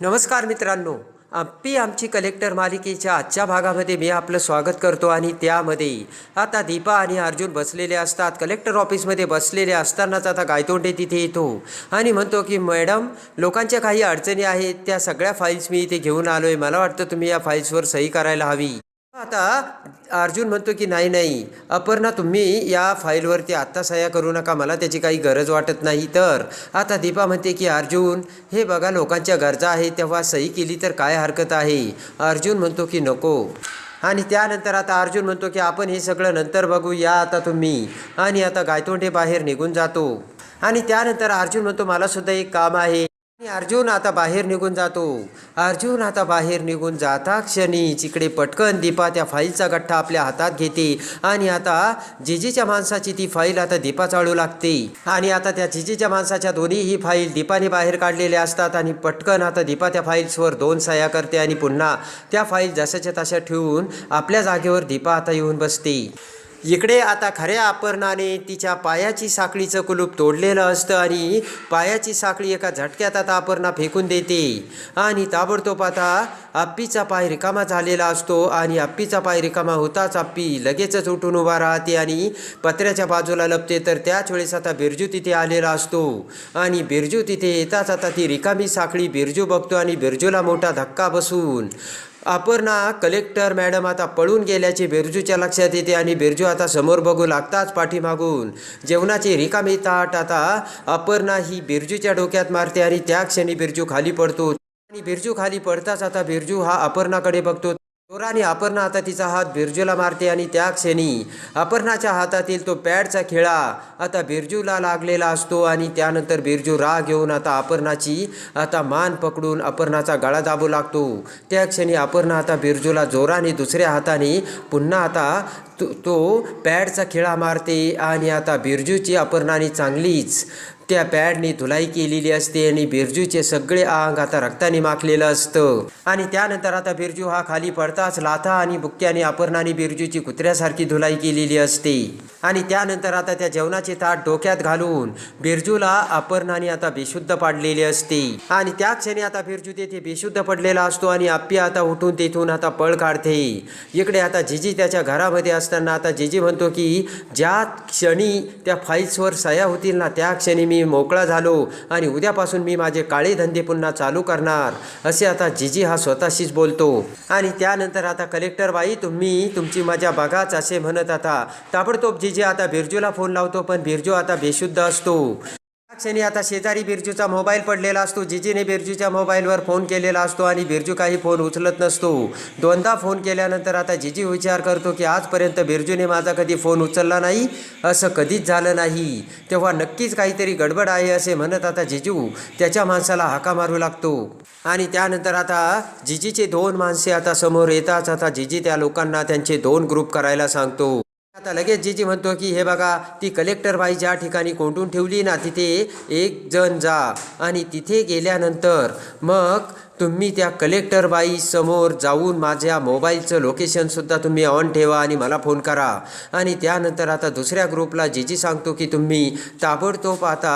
नमस्कार मित्रांनो. आप्पी आमची कलेक्टर मालिकेच्या आजच्या भागामध्ये मी आपलं स्वागत करतो आणि त्यामध्ये आता दीपा आणि अर्जुन बसलेले असतात. कलेक्टर ऑफिसमध्ये बसलेले असतानाच आता गायतोंडे तिथे येतो. आणि म्हणतो की मॅडम लोकांच्या काही अडचणी आहेत. त्या सगळ्या फाईल्स मी इथे घेऊन आलो आहे मला वाटतं तुम्ही या फाईल्सवर सही करायला हवी. आता अर्जुन म्हणतो की नाही नाही अपर्णा तुम्ही या फाईलवरती आत्ता सह्या करू नका मला त्याची काही गरज वाटत नाही. तर आता दीपा म्हणते की अर्जुन हे बघा लोकांच्या गरजा आहेत तेव्हा सही केली तर काय हरकत आहे? अर्जुन म्हणतो की नको. आणि त्यानंतर आता अर्जुन म्हणतो की आपण हे सगळं नंतर बघू या आता तुम्ही. आणि आता गायतोंडे बाहेर निघून जातो. आणि त्यानंतर अर्जुन म्हणतो मला सुद्धा एक काम आहे. अर्जुन आता बाहेर निघून जातो. अर्जुन आता बाहेर निघून जाता क्षणी तिकडे पटकन दीपा त्या फाईलचा गठ्ठा आपल्या हातात घेते आणि आता जिजीच्या माणसाची ती फाईल आता दीपा चाळू लागते. आणि आता त्या जिजीच्या माणसाच्या दोन्हीही फाईल दीपाने बाहेर काढलेल्या असतात आणि पटकन आता दीपा त्या फाईल्सवर दोन सह्या करते आणि पुन्हा त्या फाईल जशाच्या तशा ठेवून आपल्या जागेवर दीपा आता येऊन बसते. इकडे आता खऱ्या अपर्णाने तिच्या पायाची साखळीचं कुलूप तोडलेलं असतं आणि पायाची साखळी एका झटक्यात आता अपर्णा फेकून देते. आणि ताबडतोब आता आप्पीचा पाय रिकामा झालेला असतो आणि आप्पीचा पाय रिकामा होताच आप्पी लगेचच उठून उभा राहते आणि पत्र्याच्या बाजूला लपते तर त्याच वेळेस आता बिरजू तिथे आलेला असतो. आणि बिरजू तिथे येताच आता ती रिकामी साखळी बिरजू बघतो आणि बिरजूला मोठा धक्का बसून अपर्णा कलेक्टर मॅडम आता पळून गेल्याचे बिरजूच्या लक्षात येते आणि बिरजू आता समोर बघू लागताच पाठीमागून. जेवणाची रिकामी ताट आता अपर्णा ही बिरजूच्या डोक्यात मारते आणि त्या क्षणी बिरजू खाली पडतो. आणि बिरजू खाली पडताच आता बिरजू हा अपर्णाकडे बघतो. जोराने अपर्णा आता तिचा हात बिरजूला मारते आणि त्या क्षणी अपर्णाच्या हातातील तो पॅडचा खिळा आता बिरजूला लागलेला असतो आणि त्यानंतर बिरजू राग घेऊन आता अपर्णाची आता मान पकडून अपर्णाचा गळा दाबू लागतो. त्या क्षणी अपर्णा आता बिरजूला जोराने दुसऱ्या हाताने पुन्हा आता तो तो पॅडचा खिळा मारते आणि आता बिरजूची अपर्णाने चांगलीच त्या पॅडने धुलाई केलेली असते आणि बिरजूचे सगळे अंग आता रक्ताने माखलेलं असतं. आणि त्यानंतर आता बिरजू हा खाली पडताच लाथा आणि बुक्क्याने अपर्णाने बिरजूची कुत्र्यासारखी धुलाई केलेली असते. आणि त्यानंतर आता त्या जेवणाचे ताट डोक्यात घालून बिरजूला अपर्णाने आता बेशुद्ध पाडलेली असते. आणि त्या क्षणी आता बिरजू तेथे बेशुद्ध पडलेला असतो आणि आप्पी आता उठून तेथून आता पळ काढते. इकडे आता जिजी त्याच्या घरामध्ये असताना आता जिजी म्हणतो की ज्या क्षणी त्या फाईल्सवर सह्या होतील ना त्या क्षणी मी मोकळा झालो आणि उद्यापासून मी माझे काळे धंदे पुन्हा चालू करणार असे आता जिजी हा स्वतःशीच बोलतो. आणि त्यानंतर आता कलेक्टर बाई तुम्ही तुमची मजा बघाच असे म्हणत आता ताबडतोब जिजी आता बिरजूला फोन लावतो पण बिरजू आता बेशुद्ध असतो. क्षणी आता शेजारी बिरजूचा मोबाईल पडलेला असतो. जिजीने बिरजूच्या मोबाईलवर फोन केलेला असतो आणि बिरजू काही फोन उचलत नसतो. दोनदा फोन केल्यानंतर आता जिजी विचार करतो की आजपर्यंत बिरजूने माझा कधी फोन उचलला नाही? असं कधीच झालं नाही. तेव्हा नक्कीच काहीतरी गडबड आहे असे म्हणत आता जिजू त्याच्या माणसाला हाका मारू लागतो. आणि त्यानंतर आता जिजीचे दोन माणसे आता समोर येताच आता जिजी त्या लोकांना त्यांचे दोन ग्रुप करायला सांगतो. आता लगेच जीजी म्हणतो की हे बघा ती कलेक्टर बाई ज्या ठिकाणी कोंडून ठेवली ना तिथे एक जण जा. आणि तिथे गेल्यानंतर मग तुम्ही त्या कलेक्टर बाई समोर जाऊन माझ्या मोबाईलचं लोकेशनसुद्धा तुम्ही ऑन ठेवा आणि मला फोन करा. आणि त्यानंतर आता दुसऱ्या ग्रुपला जीजी सांगतो की तुम्ही ताबडतोब आता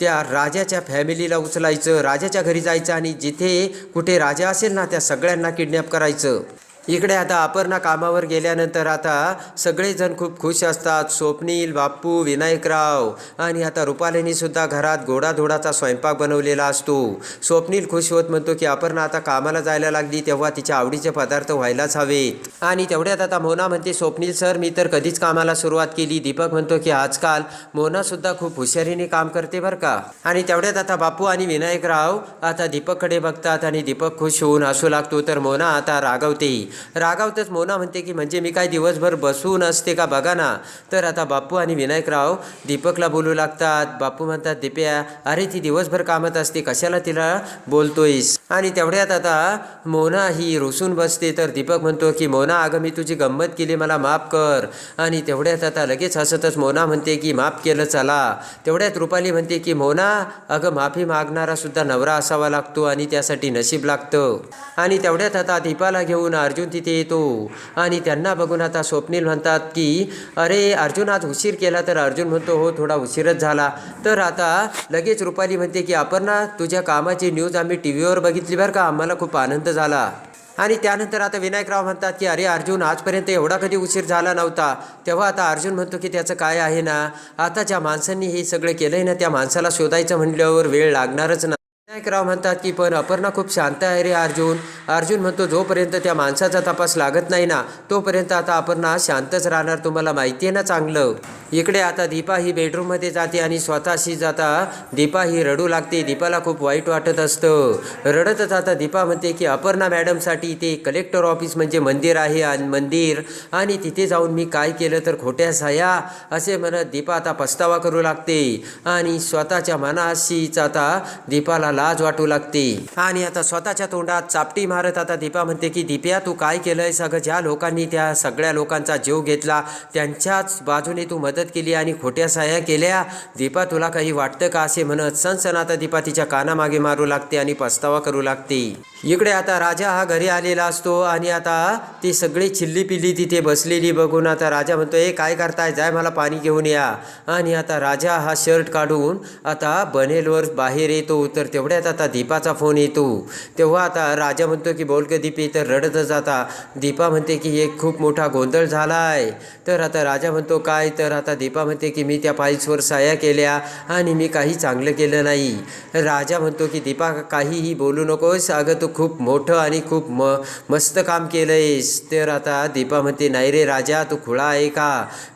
त्या राजाच्या फॅमिलीला उचलायचं राजाच्या घरी जायचं आणि जिथे कुठे राजा असेल ना त्या सगळ्यांना किडनॅप करायचं. इकडे आता अपर्णा कामावर गेल्यानंतर आता सगळेजण खूप खुश असतात. स्वप्नील बाप्पू विनायकराव आणि आता रुपालेनीसुद्धा घरात गोडाधोडाचा स्वयंपाक बनवलेला असतो. स्वप्नील खुश होत म्हणतो की अपर्णा आता कामाला जायला लागली तेव्हा तिच्या आवडीचे पदार्थ व्हायलाच हवेत. आणि तेवढ्यात आता मोना म्हणते स्वप्नील सर मी तर कधीच कामाला सुरुवात केली. दीपक म्हणतो की आजकाल मोनासुद्धा खूप हुशारीने काम करते बरं का. आणि तेवढ्यात आता बापू आणि विनायकराव आता दीपककडे बघतात आणि दीपक खुश होऊन हसू लागतो. तर मोना आता रागवते. रागावतच मोना म्हणते की म्हणजे मी काय दिवसभर बसून असते का बघा ना? तर आता बापू आणि विनायकराव दीपकला बोलू लागतात. बापू म्हणतात दीप्या अरे ती दिवसभर कामात असते कशाला तिला बोलतोयस? आणि तेवढ्यात आता मोना ही रुसून बसते. तर दीपक म्हणतो की मोना अगं मी तुझी गंमत केली मला माफ कर. आणि तेवढ्यात आता लगेच हसतच मोना म्हणते की माफ केलं चला. तेवढ्यात रुपाली म्हणते की मोना अगं माफी मागणारा सुद्धा नवरा असावा लागतो आणि त्यासाठी नशीब लागतं. आणि तेवढ्यात आता दीपाला घेऊन अर्जुन अर्जुन तिथे येतो. आणि त्यांना बघून आता स्वप्नील म्हणतात की अरे अर्जुन आज उशीर केला. तर अर्जुन म्हणतो हो थोडा उशीरच झाला. तर आता लगेच रुपाली म्हणते की अपर्णा तुझ्या कामाची न्यूज आम्ही टी व्हीवर बघितली बरं का. आम्हाला खूप आनंद झाला. आणि त्यानंतर आता विनायकराव म्हणतात की अरे अर्जुन आजपर्यंत एवढा कधी उशीर झाला नव्हता. तेव्हा आता अर्जुन म्हणतो की त्याचं काय आहे ना? आता ज्या माणसांनी हे सगळं केलंय ना त्या माणसाला शोधायचं म्हणल्यावर वेळ लागणारच ना. विनायकराव म्हणतात की पण अपर्णा खूप शांत आहे रे अर्जुन. अर्जुन म्हणतो जोपर्यंत त्या माणसाचा तपास लागत नाही ना तोपर्यंत आता अपर्णा शांतच राहणार तुम्हाला माहिती आहे ना चांगलं. इकडे आता दीपा ही बेडरूममध्ये जाते आणि स्वतःशी जाता दीपा ही रडू लागते. दीपाला खूप वाईट वाटत असतं. रडतच आता दीपा म्हणते की अपर्णा मॅडमसाठी ते कलेक्टर ऑफिस म्हणजे मंदिर आहे आणि मंदिर आणि तिथे जाऊन मी काय केलं तर खोट्या साया? असे म्हणत दीपा आता पस्तावा करू लागते. आणि स्वतःच्या मनाशीच आता दीपाला लाज वाटू लागते. आणि आता स्वतःच्या तोंडात चापटी मारत आता दीपा म्हणते की दीप्या तू काय केलंय सगळं ज्या लोकांनी त्या सगळ्या लोकांचा जीव घेतला त्यांच्याच बाजूने तू मदत केली आणि खोट्या साह्या केल्या. दीपा तुला काही वाटतं का? असे म्हणत सनसन आता दीपा तिच्या कानामागे मारू लागते आणि पस्तावा करू लागते. इकडे आता राजा हा घरी आलेला असतो आणि आता ती सगळी चिल्ली पिल्ली तिथे बसलेली बघून आता राजा म्हणतो ए काय करताय? जाय मला पाणी घेऊन या. आणि आता राजा हा शर्ट काढून आता बनेलवर बाहेर येतो तर तेवढ्यात आता दीपाचा फोन येतो. तेव्हा आता राजा म्हणतो की बोल का दीपी तर रडतच आता दीपा म्हणते की एक खूप मोठा गोंधळ झाला आहे तर आता राजा म्हणतो काय? तर आता दीपा म्हणते की मी त्या फाईल्सवर साया केल्या आणि मी काही चांगलं केलं नाही. राजा म्हणतो की दीपा काहीही बोलू नकोस. अगं तू खूप मोठं आणि खूप म मस्त काम केलंयस. तर आता दीपा म्हणते नाही रे राजा तू खुळा आहे का?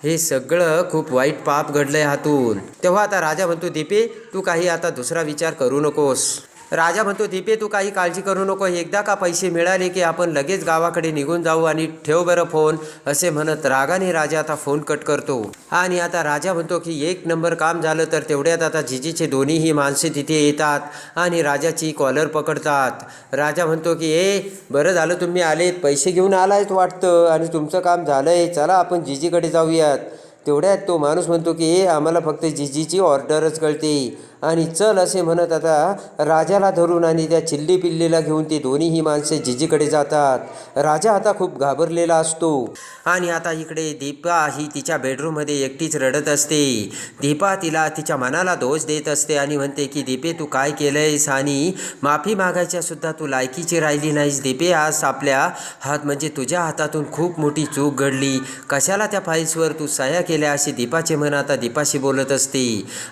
हे सगळं खूप वाईट पाप घडलंय हातून. तेव्हा आता राजा म्हणतो दीपे तू काही आता दुसरा विचार करू नकोस. राजा म्हणतो दीपे तू काही काळजी करू नको. एकदा का पैसे मिळाले की आपण लगेच गावाकडे निघून जाऊ आणि ठेव बरं फोन असे म्हणत रागाने राजा आता फोन कट करतो. आणि आता राजा म्हणतो की एक नंबर काम झालं तर तेवढ्यात आता जिजीचे दोन्हीही माणसे तिथे येतात आणि राजाची कॉलर पकडतात. राजा म्हणतो की ए बरं झालं तुम्ही आलेत. पैसे घेऊन आलायत वाटतं आणि तुमचं काम झालंय. चला आपण जिजीकडे जाऊयात. तेवढ्यात तो माणूस म्हणतो की ए आम्हाला फक्त जिजीची ऑर्डरच कळते. आणि चल असे म्हणत आता राजाला धरून आणि त्या चिल्ली पिल्लीला घेऊन ते दोन्हीही माणसे जिजीकडे जातात. राजा आता खूप घाबरलेला असतो. आणि आता इकडे दीपा ही तिच्या बेडरूममध्ये एकटीच रडत असते. दीपा तिला तिच्या मनाला दोष देत असते आणि म्हणते की दीपे तू काय केलंयस? आणि माफी मागायच्या सुद्धा तू लायकीची राहिली नाहीस. दीपे आज आपल्या हात म्हणजे तुझ्या हातातून खूप मोठी चूक घडली. कशाला त्या फाईल्सवर तू सह्या केल्या अशी दीपाचे मन आता दीपाशी बोलत असते.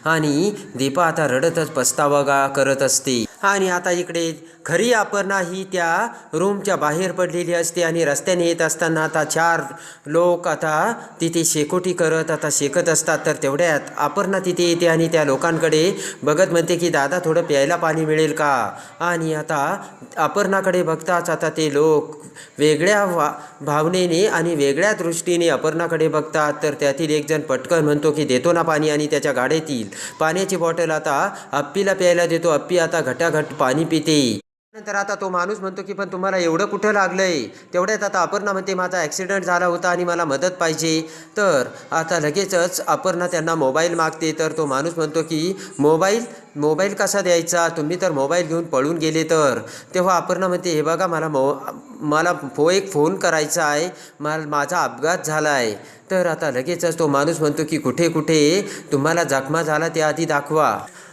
आणि दीपा आता रडतच पस्तावा करत असते. आणि आता इकडे खरी अपर्णा ही त्या रूमच्या बाहेर पडलेली असते आणि रस्त्याने येत असताना आता चार लोक आता तिथे शेकोटी करत आता शेकत असतात. तर तेवढ्यात अपर्णा तिथे येते आणि त्या लोकांकडे बघत म्हणते की दादा थोडं प्यायला पाणी मिळेल का? आणि आता अपर्णाकडे बघताच आता ते लोक वेगळ्या वा भावनेने आणि वेगळ्या दृष्टीने अपर्णाकडे बघतात. तर त्यातील एकजण पटकन म्हणतो की देतो ना पाणी. आणि त्याच्या गाडीतील पाण्याची बॉटल आता अप्पीला प्यायला देतो. अप्पी आता घट पाणी पिते. नंतर आता तो माणूस म्हणतो की पण तुम्हाला एवढं कुठं लागलंय? तेवढ्यात आता अपर्णा म्हणते माझा ॲक्सिडेंट झाला होता आणि मला मदत पाहिजे. तर आता लगेचच अपर्णा त्यांना मोबाईल मागते. तर तो माणूस म्हणतो की मोबाईल मोबाईल कसा द्यायचा? तुम्ही तर मोबाईल घेऊन पळून गेले तर. तेव्हा अपर्णा म्हणते हे बघा मला मो मला फो एक फोन करायचा आहे. मला माझा अपघात झाला आहे तर आता लगेचच तो माणूस म्हणतो की कुठे कुठे? तुम्हाला जखमा झाला त्याआधी आधी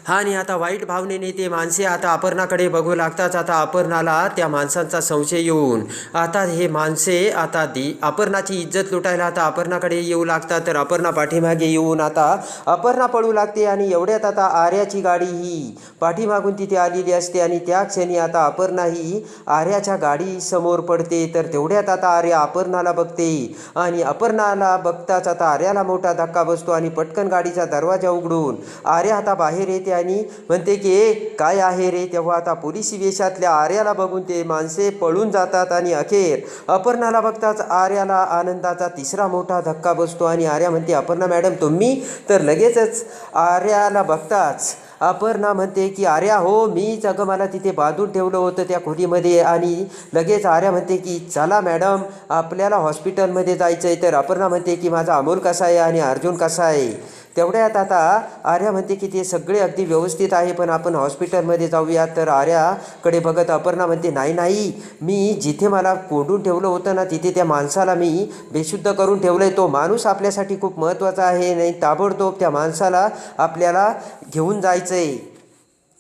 हा आणि आता वाईट भावनेने ते माणसे आता अपर्णाकडे बघू लागतात. आता अपर्णाला त्या माणसांचा संशय येऊन आता हे माणसे आता दी अपर्णाची इज्जत लुटायला आता अपर्णाकडे येऊ लागतात. तर अपर्णा पाठीमागे येऊन आता अपर्णा पळू लागते आणि एवढ्यात आता आर्याची गाडी ही पाठीमागून तिथे आलेली असते आणि त्या क्षणी आता अपर्णा ही आर्याच्या गाडी समोर पडते. तर तेवढ्यात आता आर्या अपर्णाला बघते आणि अपर्णाला बघताच आता आर्याला मोठा धक्का बसतो आणि पटकन गाडीचा दरवाजा उघडून आर्या आता बाहेर येते आणि म्हणते की ए काय आहे रे? तेव्हा आता पोलिसी वेशातल्या आर्याला बघून ते माणसे पळून जातात आणि अखेर अपर्णाला बघताच आर्याला आनंदाचा तिसरा मोठा धक्का बसतो आणि आर्या म्हणते अपर्णा मॅडम तुम्ही तर लगेचच आर्याला बघताच. अपर्णा म्हणते की आर्या हो मीच अगं मला तिथे बांधून ठेवलं होतं त्या खोलीमध्ये आणि लगेच आर्या म्हणते की चला मॅडम आपल्याला हॉस्पिटलमध्ये जायचं आहे तर अपर्णा म्हणते की माझा अमोल कसा आहे आणि अर्जुन कसा आहे? तेवढ्यात आता आर्या म्हणते की ते सगळे अगदी व्यवस्थित आहे पण आपण हॉस्पिटलमध्ये जाऊया. तर आर्याकडे बघत अपर्णा म्हणते नाही नाही मी जिथे मला कोंडून ठेवलं होतं ना तिथे त्या माणसाला मी बेशुद्ध करून ठेवलं आहे तो माणूस आपल्यासाठी खूप महत्त्वाचा आहे. नाही ताबडतोब त्या माणसाला आपल्याला घेऊन जायचं आहे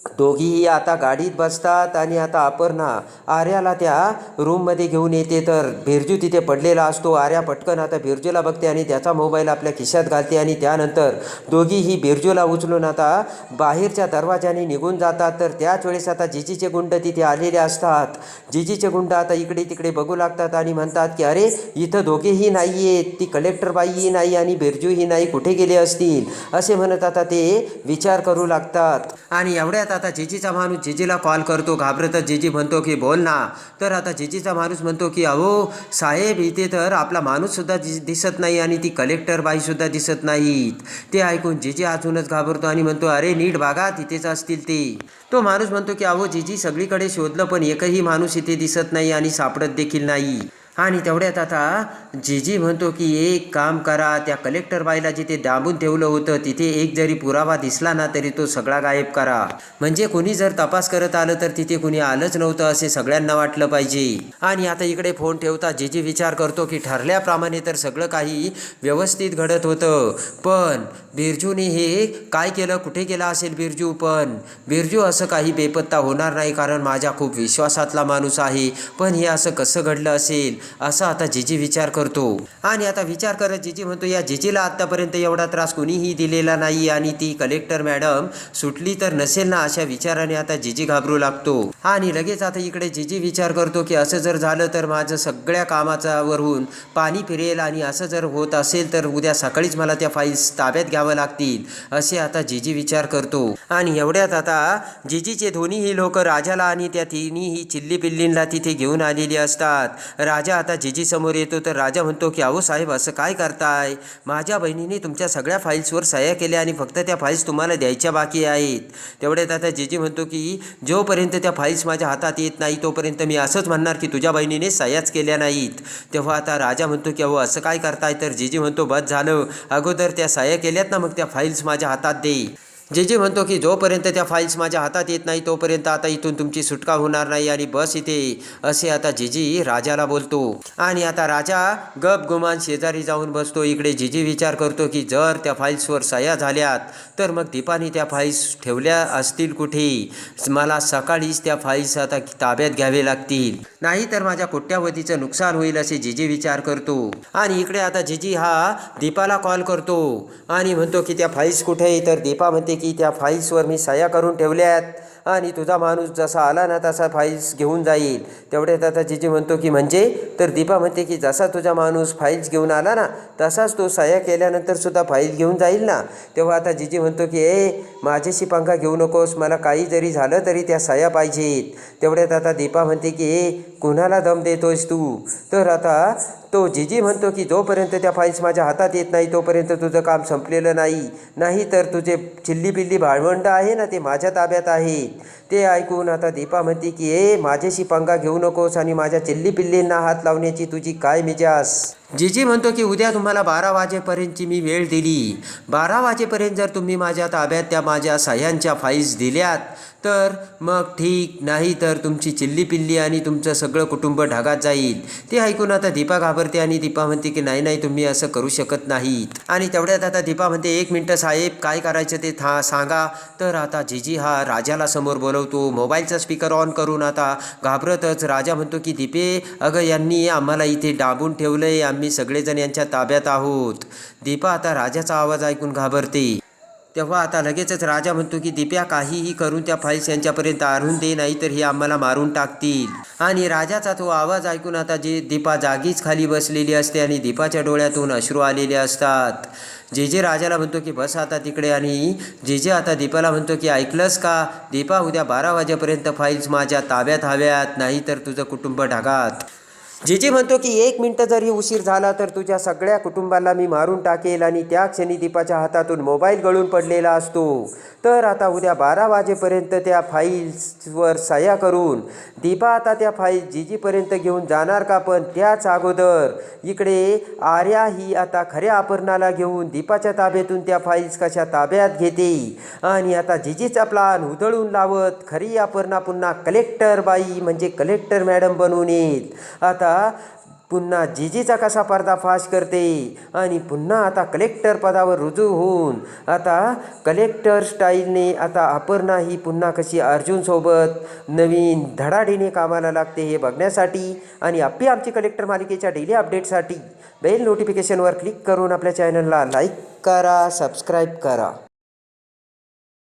दोघीही आता गाडीत बसतात आणि आता अपर्णा आर्याला त्या रूममध्ये घेऊन येते. तर बिरजू तिथे पडलेला असतो. आर्या पटकन आता बिरजूला बघते आणि त्याचा मोबाईल आपल्या खिशात घालते आणि त्यानंतर दोघीही बिरजूला उचलून आता बाहेरच्या दरवाजाने निघून जातात. तर त्याच वेळेस आता जिजीचे गुंड तिथे आलेले असतात. जिजीचे गुंड आता इकडे तिकडे बघू लागतात आणि म्हणतात की अरे इथं दोघेही नाही आहेत ती कलेक्टर बाईही नाही आणि बिरजूही नाही. कुठे गेले असतील? असे म्हणत आता ते विचार करू लागतात. आणि एवढ्यात आता जिजीचा माणूस जिजीला कॉल करतो घाबरतच जिजी म्हणतो की बोल ना. तर आता जिजीचा माणूस म्हणतो की अहो साहेब इथे तर आपला माणूससुद्धा दि दिसत नाही आणि ती कलेक्टर बाईसुद्धा दिसत नाहीत. ते ऐकून जिजी अजूनच घाबरतो आणि म्हणतो अरे नीट बागा तिथेच असतील ते. तो माणूस म्हणतो की अहो जिजी सगळीकडे शोधलं पण एकही माणूस इथे दिसत नाही आणि सापडत देखील नाही. आणि तेवढ्यात आता जीजी म्हणतो की एक काम करा त्या कलेक्टर बाईला जिथे दाबून ठेवलं होतं तिथे एक जरी पुरावा दिसला ना तरी तो सगळा गायब करा. म्हणजे कोणी जर तपास करत आलं तर तिथे कोणी आलंच नव्हतं असे सगळ्यांना वाटलं पाहिजे. आणि आता इकडे फोन ठेवता जीजी विचार करतो की ठरल्याप्रमाणे तर सगळं काही व्यवस्थित घडत होतं. पण बिरजूने हे काय केलं कुठे केलं असेल बिरजू? पण बिरजू असं काही बेपत्ता होणार नाही कारण माझ्या खूप विश्वासातला माणूस आहे. पण हे असं कसं घडलं असेल? असा आता जिजी विचार करतो. आणि आता विचार करत जिजी म्हणतो या जिजीला आतापर्यंत एवढा त्रास कुणीही दिलेला नाही आणि ती कलेक्टर मॅडम सुटली तर नसेल ना? अशा विचाराने आता जिजी घाबरू लागतो. आणि लगेच आता इकडे जिजी विचार करतो की असं जर झालं तर माझं सगळ्या कामाचा वरून पाणी फिरेल आणि असं जर होत असेल तर उद्या सकाळीच मला त्या फाईल्स ताब्यात घ्यावं लागतील असे आता जिजी विचार करतो. आणि एवढ्यात आता जिजीचे दोन्हीही लोक राजाला आणि त्या तिन्हीही चिल्ली पिल्लींना तिथे घेऊन आलेली असतात. राजा आता जिजी समोर येतो तर राजा म्हणतो की अहो साहेब असं काय करताय? माझ्या बहिणीने तुमच्या सगळ्या फाईल्सवर सह्या केल्या आणि फक्त त्या फाईल्स तुम्हाला द्यायच्या बाकी आहेत. तेवढ्यात आता जिजी म्हणतो की जोपर्यंत त्या फाईल्स माझ्या हातात येत नाही तोपर्यंत मी असंच म्हणणार की तुझ्या बहिणीने सह्याच केल्या नाहीत. तेव्हा आता राजा म्हणतो की अहो असं काय करताय? तर जीजी म्हणतो बस झालं. अगोदर त्या सह्या केल्यात ना मग त्या फाईल्स माझ्या हातात दे. जे जे म्हणतो की जोपर्यंत त्या फाईल्स माझ्या हातात येत नाही तोपर्यंत आता इथून तुमची सुटका होणार नाही आणि बस इथे असे आता जिजी राजाला बोलतो. आणि आता राजा गप गुमान शेजारी जाऊन बसतो. इकडे जिजी विचार करतो की जर त्या फाईल्सवर सह्या झाल्यात तर मग दीपाने त्या फाईल्स ठेवल्या असतील कुठे? मला सकाळीच त्या फाईल्स आता ताब्यात घ्यावे लागतील. नाही तर माझ्या कोट्यावधीचं नुकसान होईल असे जिजी विचार करतो. आणि इकडे आता जिजी हा दीपाला कॉल करतो. आणि म्हणतो की त्या फाईल्स कुठे? आहे तर दीपा म्हणते की त्या फाईल्सवर मी सह्या करून ठेवल्यात. आणि तुझा माणूस जसा आला ना तसा फाईल्स घेऊन जाईल. तेवढ्यात आता जिजी म्हणतो की म्हणजे? तर दीपा म्हणते की जसा तुझा माणूस फाईल्स घेऊन आला ना तसाच तो सह्या केल्यानंतर सुद्धा फाईल घेऊन जाईल ना. तेव्हा आता जिजी म्हणतो की ए माझ्याशी पंखा घेऊ नकोस. मला काही जरी झालं तरी त्या सह्या पाहिजेत. तेवढ्यात आता दीपा म्हणते की ए कुणाला दम देतोयस तू? तर आता तो जीजी म्हणतो की जोपर्यंत त्या फाईल्स माझ्या हातात येत नाही तोपर्यंत तुझं काम संपलेलं नाही. नाही तर तुझे चिल्लीबिल्ली भाळवंड आहे ना ते माझ्या ताब्यात आहे ते ऐकून आता दीपा म्हणते की ए माझ्याशी पंगा घेऊ नकोस आणि माझ्या चिल्ली बिल्लींना हात लावण्याची तुझी काय मिजास जिजी म्हणतो की उद्या तुम्हाला बारा वाजेपर्यंतची मी वेळ दिली. बारा वाजेपर्यंत जर तुम्ही माझ्या ताब्यात त्या माझ्या सह्यांच्या फाईल्स दिल्यात तर मग ठीक. नाही तर तुमची चिल्ली पिल्ली आणि तुमचं सगळं कुटुंब ढगात जाईल. ते ऐकून आता दीपा घाबरते आणि दीपा म्हणते की नाही नाही तुम्ही असं करू शकत नाहीत. आणि तेवढ्यात आता दीपा म्हणते एक मिनटं साहेब काय करायचं ते था सांगा. तर आता जिजी हा राजाला समोर बोलवतो. मोबाईलचा स्पीकर ऑन करून आता घाबरतच राजा म्हणतो की दीपे अगं यांनी आम्हाला इथे डाबून आहे आम्ही सगळेजण यांच्या ताब्यात आहोत. दीपा आता राजाचा आवाज ऐकून घाबरते. तेव्हा आता लगेचच राजा म्हणतो की दिप्या काहीही करून त्या फाईल्स यांच्यापर्यंत आणून दे नाही तर हे आम्हाला मारून टाकतील. आणि राजाचा तो आवाज ऐकून आता जे दीपा जागीच खाली बसलेली असते आणि दीपाच्या डोळ्यातून अश्रू आलेले असतात. जे जे राजाला म्हणतो की बस आता तिकडे आणि जे जे आता दीपाला म्हणतो की ऐकलंस का? दीपा उद्या बारा वाजेपर्यंत फाईल्स माझ्या ताब्यात हव्यात नाही तर तुझं कुटुंब ढगात. जीजी म्हणतो की एक मिनटं जरी उशीर झाला तर तुझ्या सगळ्या कुटुंबाला मी मारून टाकेल आणि त्या क्षणी दीपाच्या हातातून मोबाईल गळून पडलेला असतो. तर आता उद्या बारा वाजेपर्यंत त्या फाईल्सवर सह्या करून दीपा आता त्या फाईल जीजीपर्यंत घेऊन जाणार का पण त्याच अगोदर? इकडे आर्या ही आता खऱ्या अपहरणाला घेऊन दीपाच्या ताब्यातून त्या फाईल्स कशा ताब्यात घेते? आणि आता जीजीचा प्लान उधळून लावत खरी अपर्णा पुन्हा कलेक्टर बाई म्हणजे कलेक्टर मॅडम बनवून येत आता पुन्हा जीजीचा कसा पर्दाफाश करते? आणि पुन्हा आता कलेक्टर पदावर रुजू होऊन आता कलेक्टर स्टाईलने आता अपर्णा ही पुन्हा कशी अर्जुनसोबत नवीन धडाडीने कामाला लागते हे बघण्यासाठी आणि आपली आमची कलेक्टर मालिकेच्या डेली अपडेटसाठी बेल नोटिफिकेशनवर क्लिक करून आपल्या चॅनलला लाईक करा सबस्क्राईब करा.